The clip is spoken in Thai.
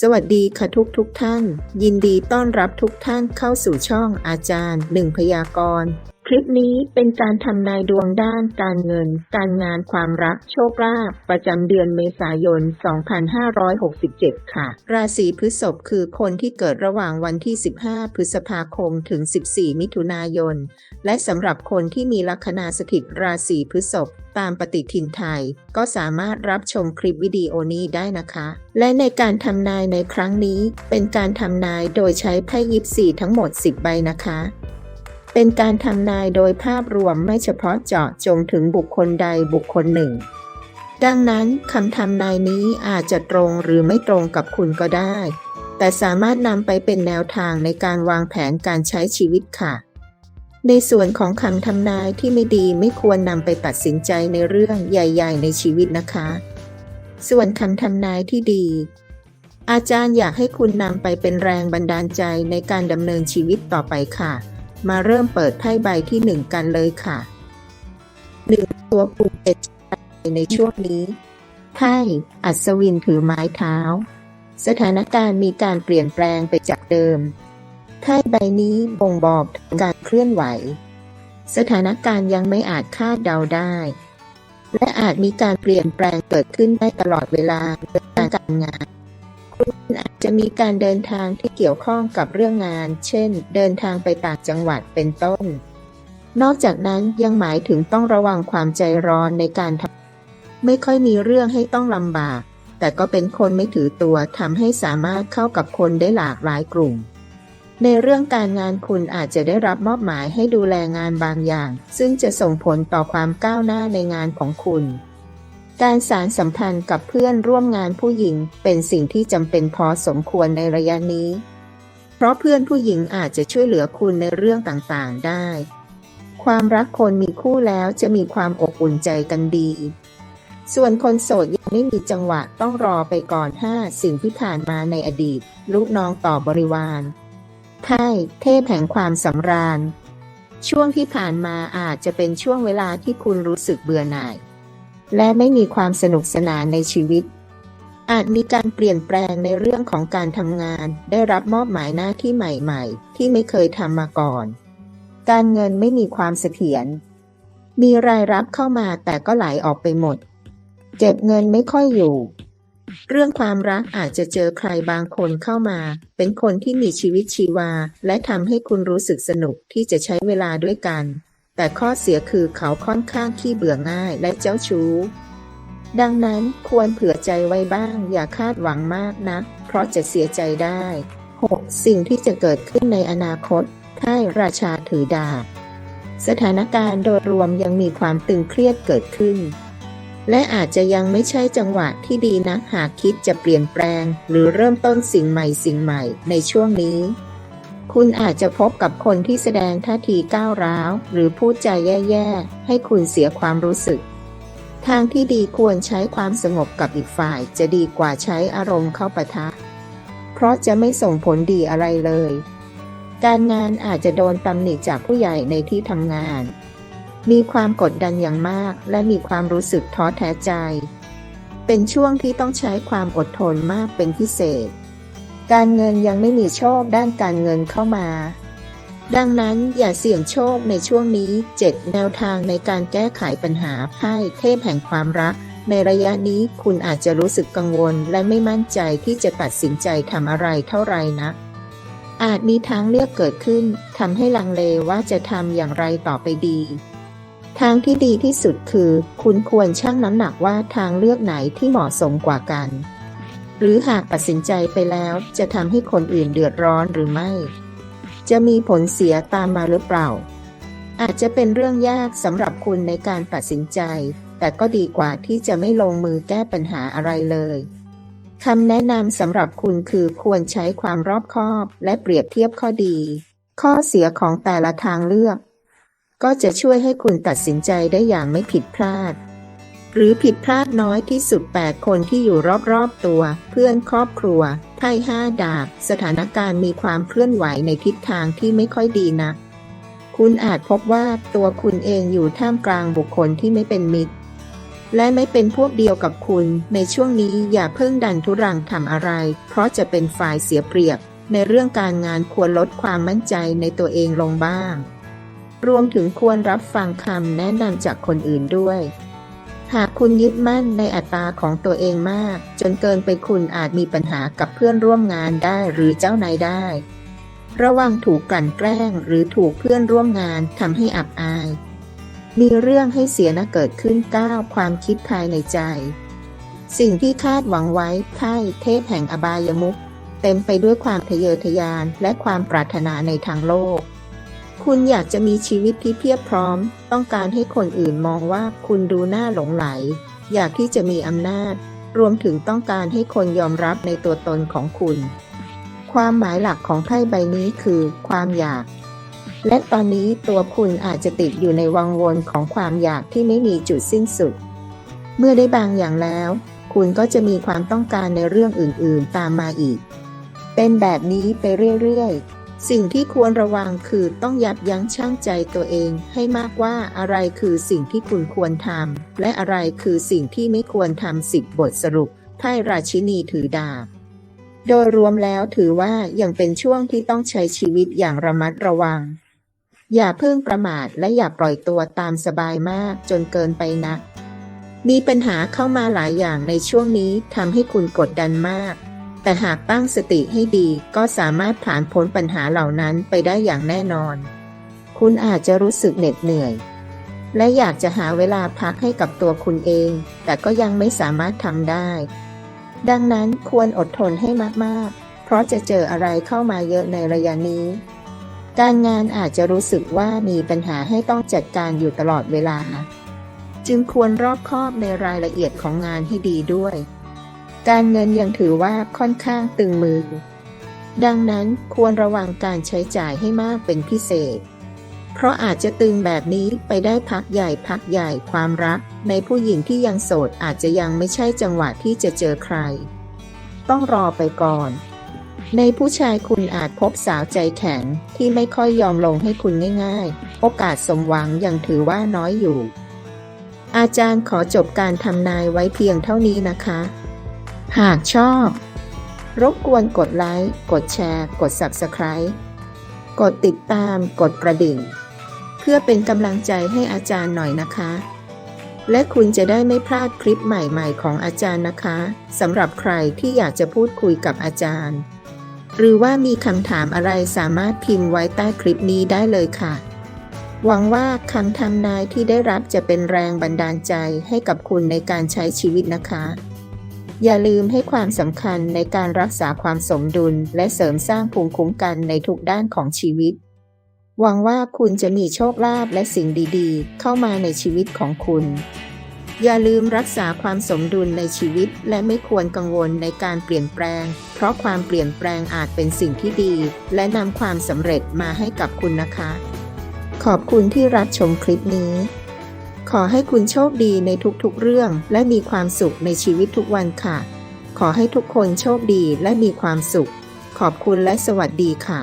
สวัสดีค่ะทุกทุกท่าน ยินดีต้อนรับทุกท่านเข้าสู่ช่องอาจารย์หนึ่งพยากร คลิปนี้เป็นการทำนายดวงด้านการเงิน การงานความรักโชคลาภประจำเดือนเมษายน 2567 ค่ะ ราศีพฤษภคือคนที่เกิดระหว่างวันที่ 15 พฤษภาคมถึง 14 มิถุนายน และสำหรับคนที่มีลัคนาสถิตราศีพฤษภตามปฏิทินไทย ก็สามารถรับชมคลิปวิดีโอนี้ได้นะคะ และในการทำนายในครั้งนี้ เป็นการทำนายโดยใช้ไพ่ยิปซีทั้งหมด 10 ใบนะคะ เป็นการทำนายโดยภาพรวมไม่เฉพาะเจาะจงถึงบุคคลใดบุคคลหนึ่ง ดังนั้นคำทำนายนี้อาจจะตรงหรือไม่ตรงกับคุณก็ได้ แต่สามารถนำไปเป็นแนวทางในการวางแผนการใช้ชีวิตค่ะ ในส่วนของคำทำนายที่ไม่ดีไม่ควรนำไปตัดสินใจในเรื่องใหญ่ ๆ ในชีวิตนะคะ ส่วนคำทำนายที่ดี อาจารย์อยากให้คุณนำไปเป็นแรงบันดาลใจในการดำเนินชีวิตต่อไปค่ะ มาเริ่มเปิดไพ่ใบที่หนึ่งกันเลยค่ะหนึ่งตัวปูเป็นในช่วงนี้ไพ่อัศวินถือไม้เท้า สถานการณ์มีการเปลี่ยนแปลงไปจากเดิมไพ่ใบนี้บ่งบอกถึงการเคลื่อนไหว สถานการณ์ยังไม่อาจคาดเดาได้ และอาจมีการเปลี่ยนแปลงเกิดขึ้นได้ตลอดเวลาในการงานคุณอาจ จะมีการเดินทางที่เกี่ยวข้องกับเรื่องงาน เช่น เดินทางไปต่างจังหวัดเป็นต้น นอกจากนั้นยังหมายถึงต้องระวังความใจร้อนในการทำไม่ค่อยมีเรื่องให้ต้องลำบาก แต่ก็เป็นคนไม่ถือตัวทำให้สามารถเข้ากับคนได้หลากหลายกลุ่ม ในเรื่องการงานคุณอาจจะได้รับมอบหมายให้ดูแลงานบางอย่าง ซึ่งจะส่งผลต่อความก้าวหน้าในงานของคุณ การสารสัมพันธ์กับเพื่อนร่วมงานผู้หญิงเป็นสิ่งที่จำเป็นพอสมควรในระยะนี้ เพราะเพื่อนผู้หญิงอาจจะช่วยเหลือคุณในเรื่องต่างๆได้ ความรักคนมีคู่แล้วจะมีความอบอุ่นใจกันดี ส่วนคนโสดยังไม่มีจังหวะต้องรอไปก่อน 5 สิ่งที่ผ่านมาในอดีต ลูกน้องต่อบริวารไพ่เทพแห่งความสำราญ ช่วงที่ผ่านมาอาจจะเป็นช่วงเวลาที่คุณรู้สึกเบื่อหน่าย และไม่มีความสนุกสนานในชีวิต อาจมีการเปลี่ยนแปลงในเรื่องของการทำงาน ได้รับมอบหมายหน้าที่ใหม่ๆ ที่ไม่เคยทำมาก่อน การเงินไม่มีความเสถียร มีรายรับเข้ามาแต่ก็ไหลออกไปหมด เก็บเงินไม่ค่อยอยู่ เรื่องความรักอาจจะเจอใครบางคนเข้ามา เป็นคนที่มีชีวิตชีวา และทำให้คุณรู้สึกสนุกที่จะใช้เวลาด้วยกัน แต่ข้อเสียคือเขาค่อนข้างขี้เบื่อง่ายและเจ้าชู้ ดังนั้นควรเผื่อใจไว้บ้าง อย่าคาดหวังมากนะัก เพราะจะเสียใจได้ 6. สิ่งที่จะเกิดขึ้นในอนาคตไพ่ราชาถือดาบ สถานการณ์โดยรวมยังมีความตึงเครียดเกิดขึ้น และอาจจะยังไม่ใช่จังหวะที่ดีนะหากคิดจะเปลี่ยนแปลง หรือเริ่มต้นสิ่งใหม่สิ่งใหม่ในช่วงนี้ คุณอาจจะพบกับคนที่แสดงท่าทีก้าวร้าว หรือพูดใจแย่ๆ ให้คุณเสียความรู้สึก ทางที่ดีควรใช้ความสงบกับอีกฝ่ายจะดีกว่าใช้อารมณ์เข้าปะทะ เพราะจะไม่ส่งผลดีอะไรเลย การงานอาจจะโดนตำหนิจากผู้ใหญ่ในที่ทำงาน มีความกดดันอย่างมาก และมีความรู้สึกท้อแท้ใจ เป็นช่วงที่ต้องใช้ความอดทนมากเป็นพิเศษ การเงินยังไม่มีโชคด้านการเงินเข้ามา ดังนั้นอย่าเสี่ยงโชคในช่วงนี้ 7 แนวทางในการแก้ไขปัญหาไพ่เทพแห่งความรัก ในระยะนี้คุณอาจจะรู้สึกกังวลและไม่มั่นใจที่จะตัดสินใจทำอะไรเท่าไหร่นะอาจมีทางเลือกเกิดขึ้นทำให้ลังเลว่าจะทำอย่างไรต่อไปดี ทางที่ดีที่สุดคือ คุณควรชั่งน้ำหนักว่าทางเลือกไหนที่เหมาะสมกว่ากัน หรือหากตัดสินใจไปแล้วจะทำให้คนอื่นเดือดร้อนหรือไม่ จะมีผลเสียตามมาหรือเปล่า อาจจะเป็นเรื่องยากสำหรับคุณในการตัดสินใจ แต่ก็ดีกว่าที่จะไม่ลงมือแก้ปัญหาอะไรเลยคำแนะนำสำหรับคุณคือควรใช้ความรอบคอบและเปรียบเทียบข้อดี ข้อเสียของแต่ละทางเลือก ก็จะช่วยให้คุณตัดสินใจได้อย่างไม่ผิดพลาด หรือผิดพลาดน้อยที่สุด 8 คนที่อยู่รอบๆตัว เพื่อนครอบครัว ไพ่ห้าดาบ สถานการณ์มีความเคลื่อนไหวในทิศทางที่ไม่ค่อยดีนัก คุณอาจพบว่าตัวคุณเองอยู่ท่ามกลางบุคคลที่ไม่เป็นมิตร และไม่เป็นพวกเดียวกับคุณ ในช่วงนี้อย่าเพิ่งดันทุรังทำอะไร เพราะจะเป็นฝ่ายเสียเปรียบ ในเรื่องการงานควรลดความมั่นใจในตัวเองลงบ้าง รวมถึงควรรับฟังคำแนะนำจากคนอื่นด้วย หากคุณยึดมั่นในอัตราของตัวเองมาก จนเกินไปคุณอาจมีปัญหากับเพื่อนร่วมงานได้หรือเจ้านายได้ ระวังถูกกลั่นแกล้งหรือถูกเพื่อนร่วมงานทำให้อับอาย มีเรื่องให้เสียนะเกิดขึ้นก้าวความคิดภายในใจ สิ่งที่คาดหวังไว้ไพ่เทพแห่งอบายมุขเต็มไปด้วยความทะเยอทะยานและความปรารถนาในทางโลก คุณอยากจะมีชีวิตที่เพียบพร้อม ต้องการให้คนอื่นมองว่าคุณดูน่าหลงไหล อยากที่จะมีอำนาจ รวมถึงต้องการให้คนยอมรับในตัวตนของคุณ ความหมายหลักของไพ่ใบนี้คือ ความอยาก และตอนนี้ตัวคุณอาจจะติดอยู่ในวังวนของความอยากที่ไม่มีจุดสิ้นสุด เมื่อได้บางอย่างแล้ว คุณก็จะมีความต้องการในเรื่องอื่นๆ ตามมาอีก เป็นแบบนี้ไปเรื่อยๆ สิ่งที่ควรระวังคือต้องยับยั้งชั่งใจตัวเองให้มากว่าอะไรคือสิ่งที่คุณควรทำและอะไรคือสิ่งที่ไม่ควรทำสิบบทสรุปไพ่ราชินีถือดาบ โดยรวมแล้วถือว่ายังเป็นช่วงที่ต้องใช้ชีวิตอย่างระมัดระวัง อย่าเพิ่งประมาทและอย่าปล่อยตัวตามสบายมากจนเกินไปนักมีปัญหาเข้ามาหลายอย่างในช่วงนี้ทำให้คุณกดดันมาก แต่หากตั้งสติให้ดีก็สามารถผ่านพ้นปัญหาเหล่านั้นไปได้อย่างแน่นอน คุณอาจจะรู้สึกเหน็ดเหนื่อย และอยากจะหาเวลาพักให้กับตัวคุณเอง แต่ก็ยังไม่สามารถทำได้ ดังนั้นควรอดทนให้มากๆ เพราะจะเจออะไรเข้ามาเยอะในระยะนี้ การงานอาจจะรู้สึกว่ามีปัญหาให้ต้องจัดการอยู่ตลอดเวลา จึงควรรอบคอบในรายละเอียดของงานให้ดีด้วย การเงินยังถือว่าค่อนข้างตึงมือ ดังนั้นควรระวังการใช้จ่ายให้มากเป็นพิเศษ เพราะอาจจะตึงแบบนี้ไปได้พักใหญ่พักใหญ่ความรัก ในผู้หญิงที่ยังโสดอาจจะยังไม่ใช่จังหวะที่จะเจอใคร ต้องรอไปก่อน ในผู้ชายคุณอาจพบสาวใจแข็งที่ไม่ค่อยยอมลงให้คุณง่ายๆ โอกาสสมหวังยังถือว่าน้อยอยู่ อาจารย์ขอจบการทำนายไว้เพียงเท่านี้นะคะ หากชอบ รบกวนกดไลค์ กดแชร์ กด Subscribe กดติดตาม กดกระดิ่ง เพื่อเป็นกำลังใจให้อาจารย์หน่อยนะคะ และคุณจะได้ไม่พลาดคลิปใหม่ๆ ของอาจารย์นะคะสำหรับใครที่อยากจะพูดคุยกับอาจารย์ หรือว่ามีคำถามอะไรสามารถพิมพ์ไว้ใต้คลิปนี้ได้เลยค่ะ หวังว่าคำทำนายที่ได้รับจะเป็นแรงบันดาลใจให้กับคุณในการใช้ชีวิตนะคะ อย่าลืมให้ความสำคัญในการรักษาความสมดุล และเสริมสร้างภูมิคุ้มกันในทุกด้านของชีวิต หวังว่าคุณจะมีโชคลาภและสิ่งดีๆ เข้ามาในชีวิตของคุณ อย่าลืมรักษาความสมดุลในชีวิต และไม่ควรกังวลในการเปลี่ยนแปลง เพราะความเปลี่ยนแปลงอาจเป็นสิ่งที่ดี และนำความสำเร็จมาให้กับคุณนะคะ ขอบคุณที่รับชมคลิปนี้ ขอให้คุณโชคดีในทุกๆเรื่อง และมีความสุขในชีวิตทุกวันค่ะ ขอให้ทุกคนโชคดีและมีความสุข ขอบคุณและสวัสดีค่ะ